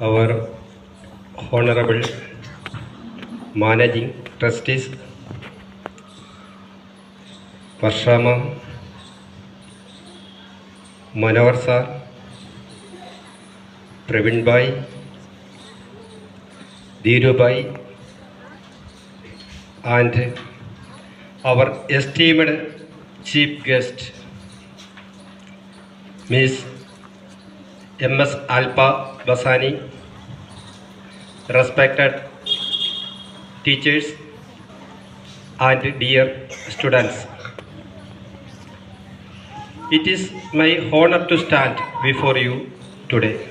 our honorable managing trustees, Varshama, Manohar sir, Praveen Bhai, Dhiru Bhai, and our esteemed chief guest, Miss M.S. Alpa Basani, respected teachers and dear students. It is my honor to stand before you today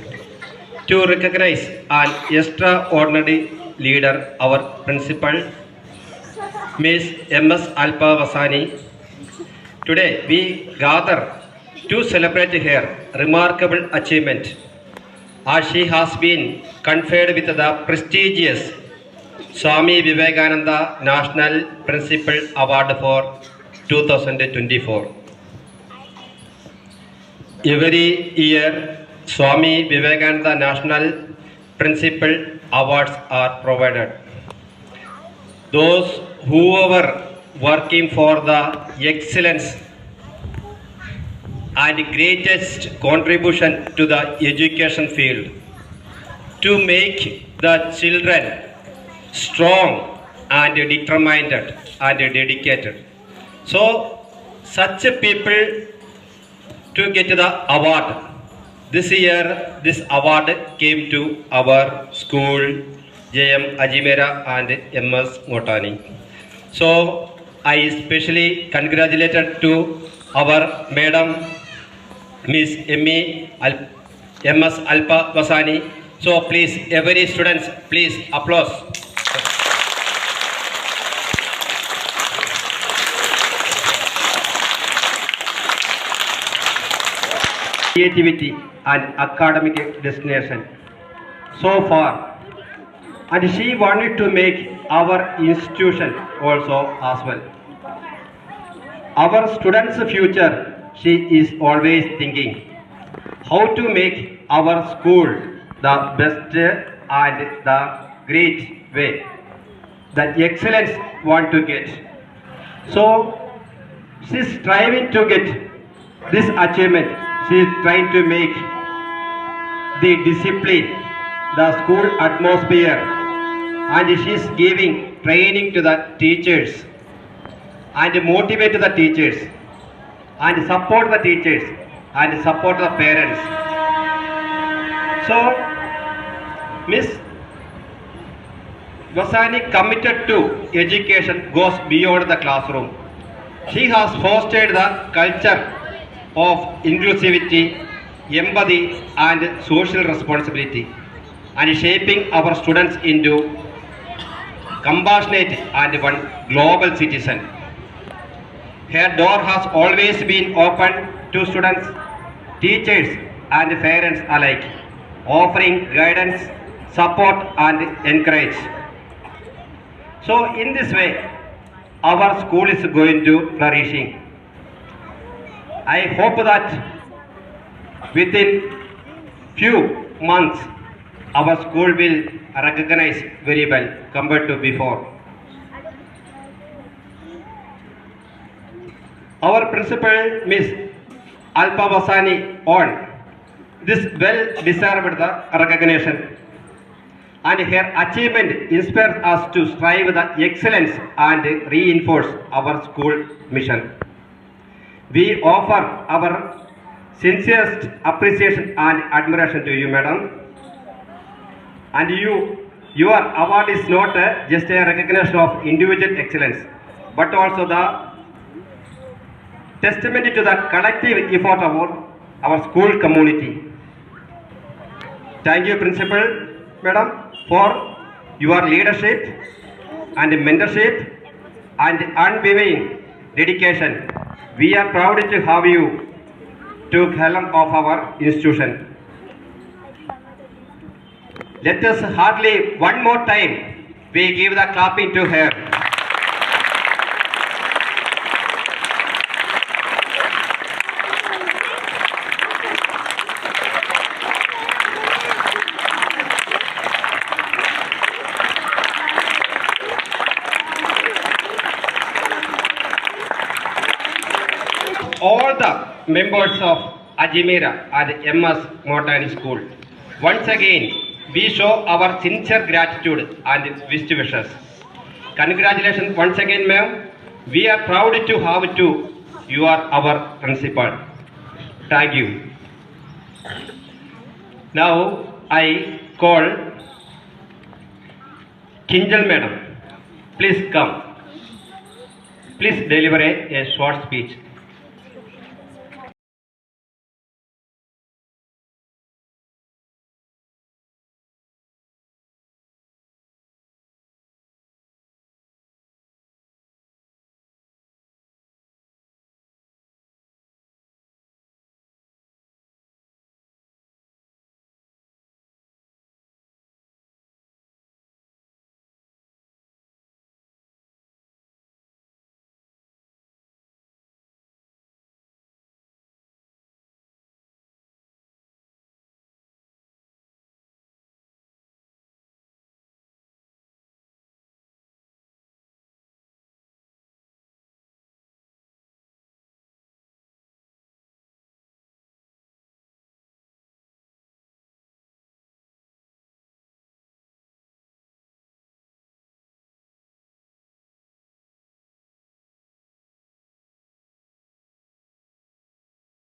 to recognize an extraordinary leader, our principal, Miss M.S. Alpa Vasani. Today we gather to celebrate her remarkable achievement as she has been conferred with the prestigious Swami Vivekananda National Principal Award for 2024. Every year, Swami Vivekananda National Principal Awards are provided. Those who are working for the excellence and greatest contribution to the education field to make the children strong and determined and dedicated. So, such people to get the award. This year, this award came to our school, JM Ajimera and MS Motani. So, I especially congratulated to our Madam Miss. Al- MS Alpa Vasani. So, please, every students, please applause. creativity and academic destination so far and she wanted to make our institution also as well our students future she is always thinking how to make our school the best and the great way. The excellence want to get. So she is striving to get this achievement. She is trying to make the discipline the school atmosphere. And she is giving training to the teachers and motivate the teachers and support the teachers and support the parents so miss Vasani committed to education goes beyond the classroom she has fostered the culture of inclusivity, empathy, and social responsibility, and shaping our students into compassionate and one global citizen. Her door has always been open to students, teachers, and parents alike, offering guidance, support, and encourage. So, in this way, our school is going to flourishing. I hope that within few months our school will recognize very well compared to before. Our principal Miss Alpa Vasani on this well deserved the recognition and her achievement inspires us to strive the excellence and reinforce our school mission. We offer our sincerest appreciation and admiration to you, madam. And you, your award is not just a recognition of individual excellence, but also the testimony to the collective effort of our, our school community. Thank you, Principal, Madam, for your leadership and mentorship and unwavering dedication. We are proud to have you took helm of our institution. Let us hardly one more time we give the clapping to her. The members of Ajimera and MS Modern School. Once again, we show our sincere gratitude and best wishes. Congratulations once again, ma'am. We are proud to have you. You are our principal. Thank you. Now I call Kinjal madam. Please come. Please deliver a, a short speech.